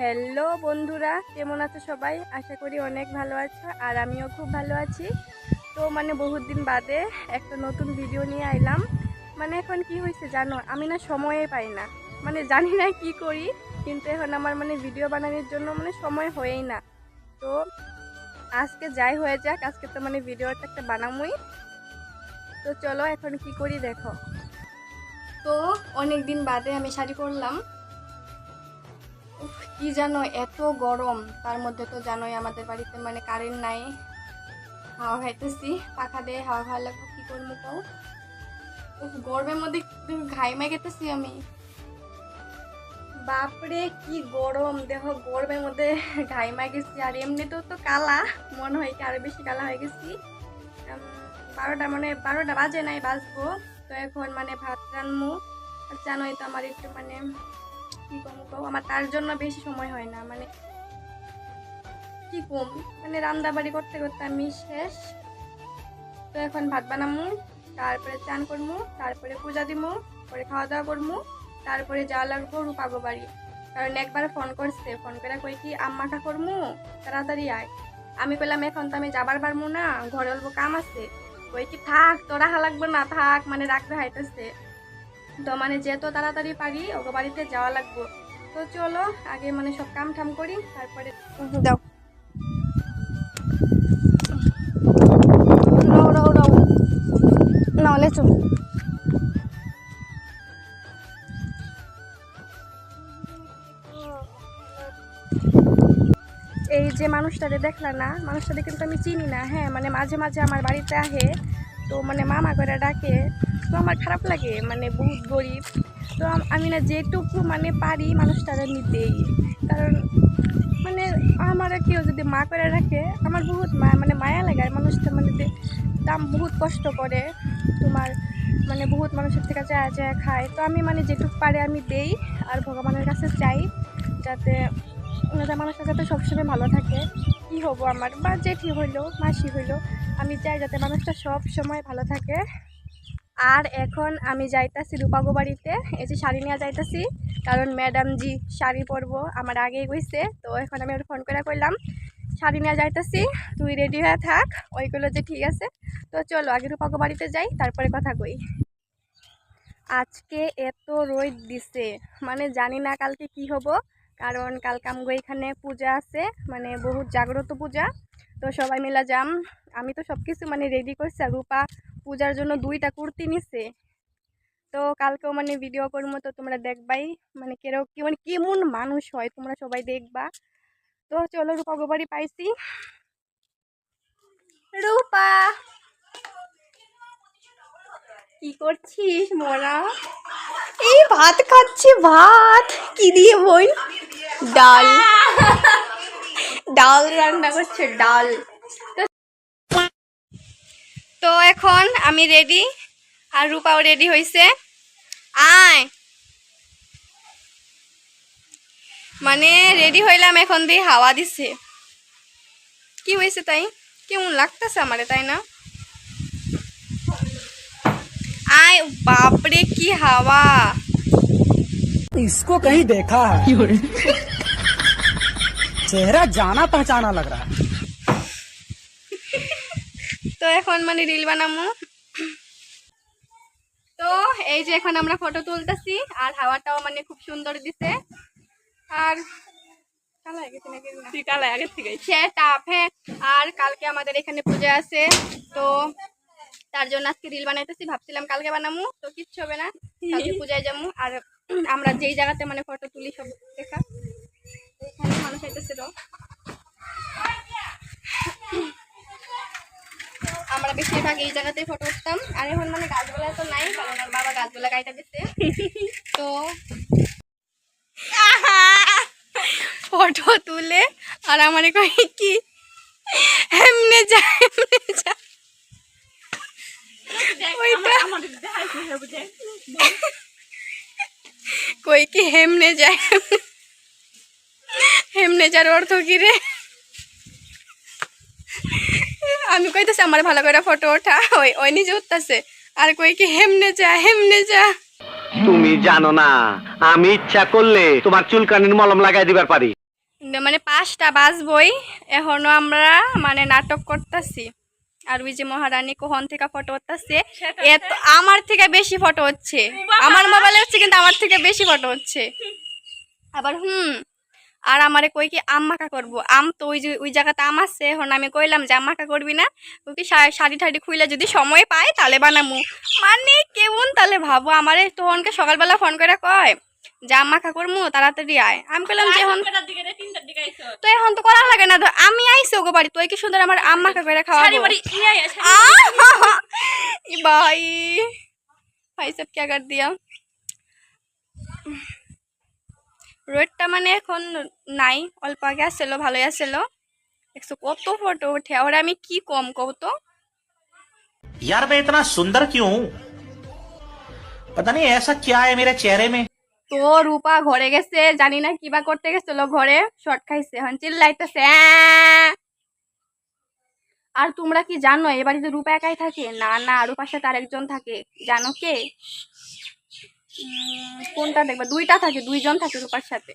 Hello বন্ধুরা, কেমন আছো সবাই? আশা করি অনেক ভালো আছো আর আমিও খুব ভালো আছি। তো মানে বহুত দিন বাদে একটা নতুন ভিডিও নিয়ে আইলাম। মানে এখন কি হয়েছে জানো, আমি না সময়ে পাই না। মানে জানি না কি করি, কিন্তু এখন আমার মানে ভিডিও বানানোর জন্য মানে সময় হয়েই না। তো আজকে যাই হয়ে যাক, আজকে তো মানে ভিডিওটা একটা বানামই। তো চলো এখন কি করি দেখো। তো অনেক দিন বাদে আমি শাড়ি পরলাম। উফ, কি জানো এত গরম। তার মধ্যে তো জানোই আমাদের বাড়িতে মানে কারেন্ট নাই। হাওয়া খাইতেছি পাখা দিয়ে হাওয়া খাওয়া লাগবো কি করব তাও গরমের মধ্যে ঘাইমা গেতেছি আমি। বাপরে কি গরম। দেহ গরমের মধ্যে ঘাইমা গেছি আর এমনিতেও তো কালা মনে হয় কি আরও বেশি কালা হয়ে গেছি। বারোটা মানে বারোটা বাজে নাই বাজবো। তো এখন মানে ভাত রান্নু। আর জানোই তো আমার একটু মানে কি কম কম আমার তার জন্য বেশি সময় হয় না মানে কি কম? মানে রান্না বাড়ি করতে করতে আমি শেষ। তো এখন ভাত বানামু, তারপরে চান করমু, তারপরে পূজা দিমু পরে খাওয়া দাওয়া করমু, তারপরে যাওয়া লাগবো রূপাগো বাড়ি। কারণ একবার ফোন করছে, ফোন করে কই কি আম্মাটা করমু? তাড়াতাড়ি আয়। আমি কইলাম, এখন তো আমি যাবার পারমু না, ঘরে অল্প কাম আছে। কই কি, থাক, তোরা হা লাগবে না, থাক মানে রাখবে হাইতেছে তো মানে যেত তাড়াতাড়ি পারি ওকে বাড়িতে যাওয়া লাগবো। তো চলো আগে মানে সব কাম ঠাম করি তারপরে দাও নাহলে চল। এই যে মানুষটারে দেখলা না মানুষটারে কিন্তু আমি চিনি না। হ্যাঁ মানে মাঝে মাঝে আমার বাড়িতে আহে তো মানে মামা করে ডাকে তো আমার খারাপ লাগে মানে বহুত গরিব। তো আমি না যেটুকু মানে পারি মানুষটারে নিতেই। কারণ মানে আমার কেউ যদি মা করে রাখে, আমার বহুত মানে মায়া লাগে আর মানুষটা মানে দাম বহুত কষ্ট করে। তোমার মানে বহুত মানুষের থেকে যায় যায় খায়। তো আমি মানে যেটুকু পারে আমি দেই, আর ভগবানের কাছে চাই, যাতে যাতে মানুষটা যাতে সবসময় ভালো থাকে। কী হব আমার? বা জেঠি হইল, মাসি হইল, আমি চাই যাতে মানুষটা সব সময় ভালো থাকে। আর এখন আমি যাইতাছি রূপাগো বাড়িতে। এই যে শাড়ি নিয়ে যাইতাছি, কারণ ম্যাডাম জি শাড়ি পরবো, আমার আগেই কইছে, তো এখন আমি ওর ফোন করে কইলাম, শাড়ি নিয়ে যাইতাছি, তুই রেডি হয়ে থাক, ওইগুলো যে ঠিক আছে। তো চলো আগে রূপাগো বাড়িতে যাই, তারপরে কথা কই। আজকে এত রোদ দিছে মানে জানি না কালকে কি হব, কারণ কালকে আমগো এখানে পূজা আছে মানে বহুত জাগ্রত পূজা, তো সবাই মিলে যাম। আমি তো সব কিছু মানে রেডি করছি রূপা পূজার জন্য দুইটা কুর্তি নিছে। তো কালকেও মানে ভিডিও করব তো তোমরা দেখবাই মানে কেরো কি মানে কেমন মানুষ হয় তোমরা সবাই দেখবা। তো চলো রূপা গোবারি পাইছি। রূপা! কি করছিস মোরা এই ভাত খাচ্ছি ভাত! কি দিয়ে বই ডাল। ডাল রান্না করছে ডাল। এখন আমি রেডি আর রূপাও রেডি হয়েছে আয় মানে রেডি হইলাম এখন দিয়ে হাওয়া দিছে কি হয়েছে তাই কেমন লাগতেছে আমারে তাই না আয় বাপরে কি হাওয়া इसको कहीं देखा है चेहरा जाना पहचाना लग रहा है তো এখন মানে রিল বানামু। তো এই যে এখন আমরা ফটো তুলতেছি আর হাওয়াটাও মানে খুব সুন্দর দিছে। আর আর কালকে আমাদের এখানে পূজা আছে তো তার জন্য আজকে রিল বানাইতেছি ভাবছিলাম কালকে বানামু তো কিচ্ছু হবে না। কালকে পূজায় যাব আর আমরা যেই জায়গাতে মানে ফটো তুলি সব দেখা। এখানে মানুষ বেশিরভাগ এই জায়গাতেই ফটো উঠতাম। আর এখন মানে গাছগুলা তো নাই, কারণ আমার বাবা গাছগুলা কাইটা দিচ্ছে তো ফটো তুলে, আর আমার কই কি? এমনে যা এমনে যা। কই কি? হেমনে যায় হেমনে যার অর্থ কি রে? আমি কইতেছি আমার ভালো করে ফটো ওঠা। ওই ওই নিজে উঠতেছে। আর কই কি হেমনে যা হেমনে যা। তুমি জানো না আমি ইচ্ছা করলে তোমার চুলকানির মলম লাগাই দিবার পারি। মানে পাঁচটা বাজবই এখনও আমরা মানে নাটক করতেছি। আর ওই যে মহারানী কোহন থেকে ফটো হচ্ছে এত আমার থেকে বেশি ফটো হচ্ছে। আমার মোবাইলে হচ্ছে কিন্তু আমার থেকে বেশি ফটো হচ্ছে। আবার হুম আর আমারে কই কি আম মাখা করব? আম তো ওই যে ওই জায়গাতে আম আছে এখন আমি কইলাম যে আম মাখা করবি না? কই কি শাড়ি ঠাড়ি খুইলে যদি সময় পায় তাহলে বানামু। মানে কেমন তাহলে ভাবো আমারে তোহনকে সকালবেলা ফোন করে কয় যা মাখা করমু তাড়াতাড়ি আয়। আমি বললাম যে এখন তো এখন তো করা লাগে না আমি আইছি ওগো বাড়ি তুই কি সুন্দর আমার আম মাখা করে খাওয়া ভাই ভাই সব কে দিয়া? রোডটা মানে এখন নাই অল্প আগে আসছিল ভালোই আসছিল দেখছো কত ফটো উঠে আর আমি কি কম কব তো यार मैं इतना सुंदर क्यों हूं पता नहीं ऐसा क्या है मेरे चेहरे में তো রূপা ঘরে গেছে জানি না কিবা করতে গেছিল ঘরে শর্ট খাইছে এখন চিল্লাইতেছে "অ্যাঁ।" আর তোমরা কি জানো এ বাড়িতে রূপা একাই থাকে না না রূপার সাথে আরেকজন থাকে জানো কে উম, কোনটা দেখবে? দুইটা থাকে দুইজন থাকে রূপার সাথে।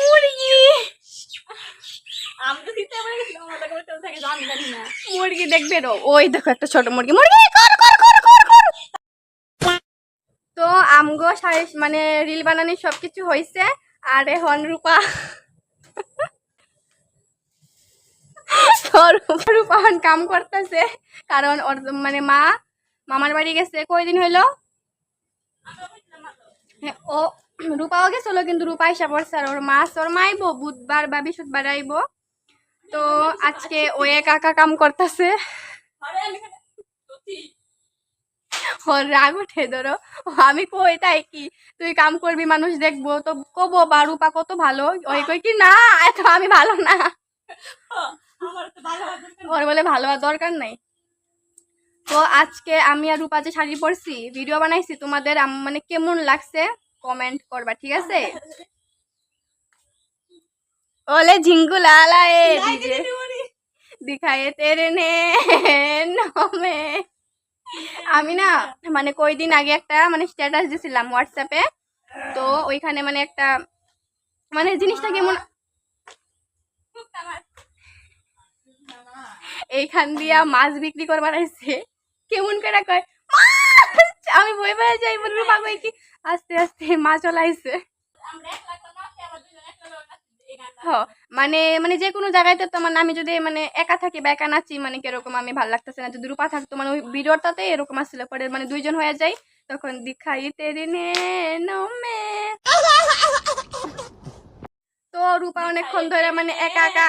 মুরগি! মুরগি দেখবে ওই দেখো একটা ছোট মুরগি। মুরগি তো আমগো সাড়ে মানে রিল বানানি সবকিছু হয়েছে আর এখন রূপা রূপা কাম করতেছে কারণ ওর মানে মা মামার বাড়ি গেছে। কয়দিন হইল? ও রূপাও গেছিল কিন্তু রূপা এসে পড়ছে আর ওর মা আছে, ওর মা আইবো বুধবার বা বৃহস্পতিবার আইবো। তো আজকে ও একা একা কাম করতেছে। ওর রাগ উঠে ধরো। আমি কই তাই কি? তুই কাম করবি মানুষ দেখব। তো কবো বা রূপা কত ভালো? ওই কই কি না এত আমি ভালো না। ওর বলে ভালো হওয়ার দরকার নাই। তো আজকে আমি আর রূপা যে শাড়ি পরছি ভিডিও বানাইছি তোমাদের মানে কেমন লাগছে কমেন্ট করবা ঠিক আছে? ওলে ঝিঙ্গু লালা এ দিখায়ে তেরে নে নমে। আমি না মানে কয়দিন আগে একটা মানে স্ট্যাটাস দিছিলাম হোয়াটসঅ্যাপে তো ওইখানে মানে একটা মানে জিনিসটা কেমন এইখান দিয়া মাছ বিক্রি করবার আইছে। কেমন করে কয় আমি বই বয়ে যাই বলবি পাগল কি? আস্তে আস্তে মাছ চলাইছে হ মানে মানে যে কোনো জায়গায় তো মানে আমি যদি মানে একা থাকি বা একা নাচি মানে কীরকম আমি ভালো লাগতেছে না। যদি রূপা থাকতো মানে ওই ভিডিওটাতে এরকম আসছিল। পরে মানে দুইজন হয়ে যায় তখন দিখাই তেরে নে নমে। তো রূপা অনেকক্ষণ ধরে মানে একা একা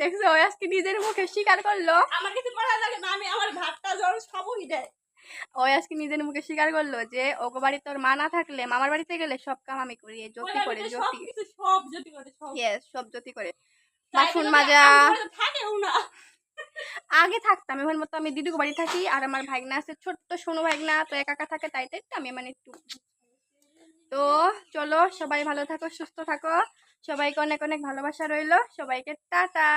দেখছ ওই আজকে নিজের মুখে স্বীকার করল। আমার কিছু করা লাগে না আমি আমার ভাতটা জল সবই দেয়। ওই আজকে নিজের মুখে স্বীকার করল যে ওকে বাড়ি তোর মা না থাকলে মামার বাড়িতে গেলে সব কাম আমি করি জ্যোতি করে জ্যোতি। সব যদি করে সব। সব জ্যোতি করে। বাসন মাজা। থাকেও না। আগে থাকতাম এখন মতো আমি দিদিকে বাড়ি থাকি আর আমার ভাগনা আছে ছোট্ট সোনু ভাগনা তো একা একা থাকে তাই তাই আমি মানে একটু তো চলো সবাই ভালো থাকো সুস্থ থাকো। সবাইকে অনেক অনেক ভালোবাসা রইল। সবাইকে টাটা।